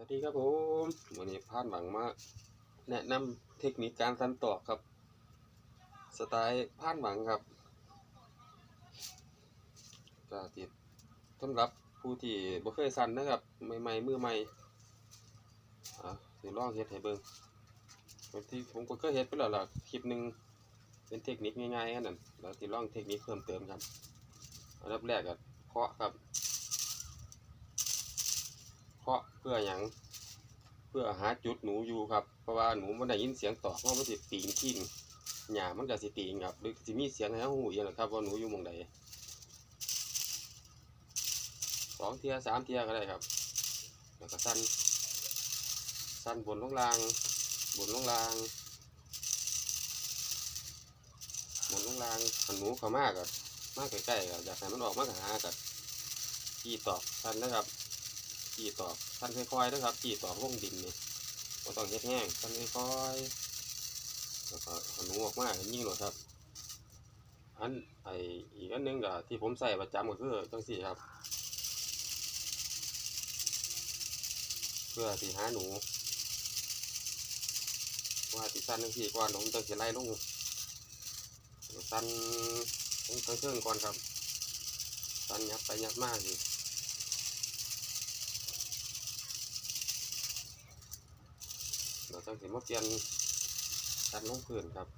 วัสดีครับผมวันนี้พลานหวังมากแนะนำเทคนิคการสันตอกครับ สไตล์พลานหวังครับก็ติดสำหรับผู้ที่บ่เคยสันนะครับใหม่ๆมือใหม่อะสิลองเฮ็ดให้เบิ่งบางทีผมก็เคยเฮ็ดไปแล้วล่ะคลิปหนึ่งเป็นเทคนิคง่ายๆอันนั้นแล้วสิลองเทคนิคเพิ่มเติมครับอันดับแรกก็เคาะครับ พื่อหยังเพื่อหาจุดหนูอยู่ครับ เพราะว่าหนูมันได้ยินเสียงตอกเพราะมันสิตีนทิ้งหญ้ามันก็สิตีงครับหรือสิมีเสียงให้เราหูอีกนะครับ ว่าหนูอยู่มองใดสองเทียสามเทียก็ได้ครับ แล้วก็สั้นสั้นบนลงล่าง บนลงล่างบนลงล่างหันหนูเขามากอะมากใกล้ๆก็อยากให้มันออกมากหากับขี้ตอกสั้นนะครับ ขี่ตอกท่านค่อยๆนะครับขี่ตอกลงดินนี่ก็ต้องเฮ็ดแห้งท่านค่อยๆแล้วก็หนูออกมายิ่งหน่อครับ อันไออีกอันหนึงก็ที่ผมใส่ประจำก็คือจังสี่ครับ เพื่อที่หาหนูว่าที่สั้นจังสี่ก่อนผมต้องเสียไล่ลงสั้นลงเครื่องก่อนครับสั้นยับไปยับมากสิ เราต้องสิมาเปลี่ยนกันลงพื้นครับ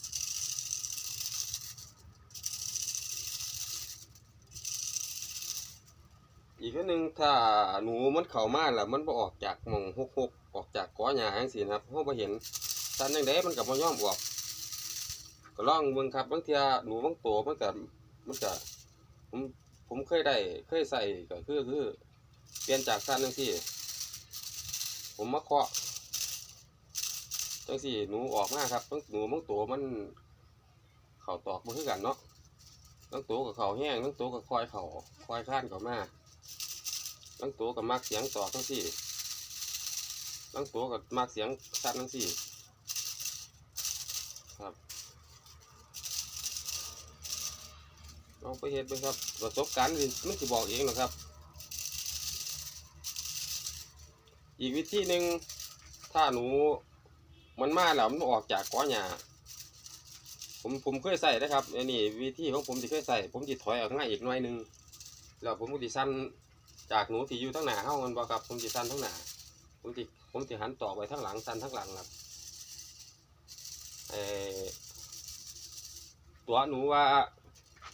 อีกอันหนึ่งถ้าหนูมันเข้ามาแล้วมันบ่ออกจากมองหกหกออกจากก้อหญ้าจังซี่นะครับเฮาบ่เห็นสันจังไดมันก็บ่ย่อมออกก็ล่องเบิ่งครับบางเทื่อหนูบางตัวมันก็มันก็ผมผมเคยได้เคยใส่ก็คือคือเปลี่ยนจากสันจังซี่ ผมมาเคาะ จังสี่หนูออกมาครับบางหนูบางตัวมันเข่าตอกมาคือกันเนาะบางตัวกับเข่าแห้งบางตัวกับคอยเข่าคอยข้านเข้ามาบางตัวกับมากเสียงตอกทั้งสี่บางตัวกับมากเสียงชัดทั้งสี่ครับลองไปเห็นไปครับประสบการณ์สิมันจะบอกเองหรอกครับ อีกวิธีหนึ่งถ้าหนู มันมาแล้วมันออกจากก้อหญ้าผมผมเคยใส่นะครับอันนี้วิธีของผมที่เคยใส่ผมจิถอยออกง่ายอีกหน่อยนึงแล้วผมก็จิสั้นจากหนูที่อยู่ทั้งหน้าเฮ้ามันบ่ครับผมจิสั้นทั้งหน้าผมจิผมจิหันต่อไปทั้งหลังสั้นทั้งหลังครับไอตัวหนูว่า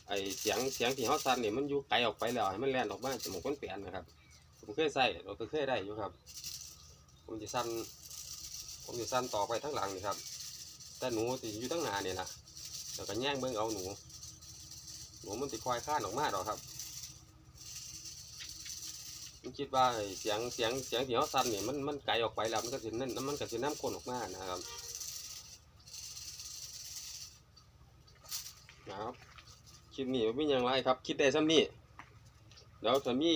ไอเสียงเสียงที่เขาสั้นนี่มันอยู่ไกลออกไปแล้วให้มันแล่นออกมาจมูกมันเปลี่ยนนะครับ ผมเคยใส่เราก็เคยได้อยู่ครับ ผมจะสั้น ผมจะสั้นต่อไปทั้งหลังนี่ครับแต่หนูที่อยู่ทั้งหน้านี่นะเดี๋ยวก็แย่งเบิ่งเอาหนู หนูมันติคอยข้านออกมาดอกครับผมคิดว่าเสียงเสียงเสียงที่เขาสั้นนี่มันมันไกลออกไปแล้วมันก็สินั่นมันก็สิน้ำก้นออกมานะครับนะครับคลิปนี้ไม่มีอย่างไรครับ คิดได้ซ้ำนี่เดี๋ยวถ้ามี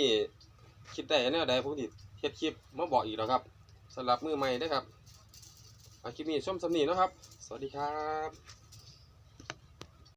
คิดได้แนวใดผมติเฮ็ดคลิปมาบอกอีกแล้วครับสำหรับมือใหม่เด้อครับ คลิปนี้ชมสำนีนะครับ สวัสดีครับ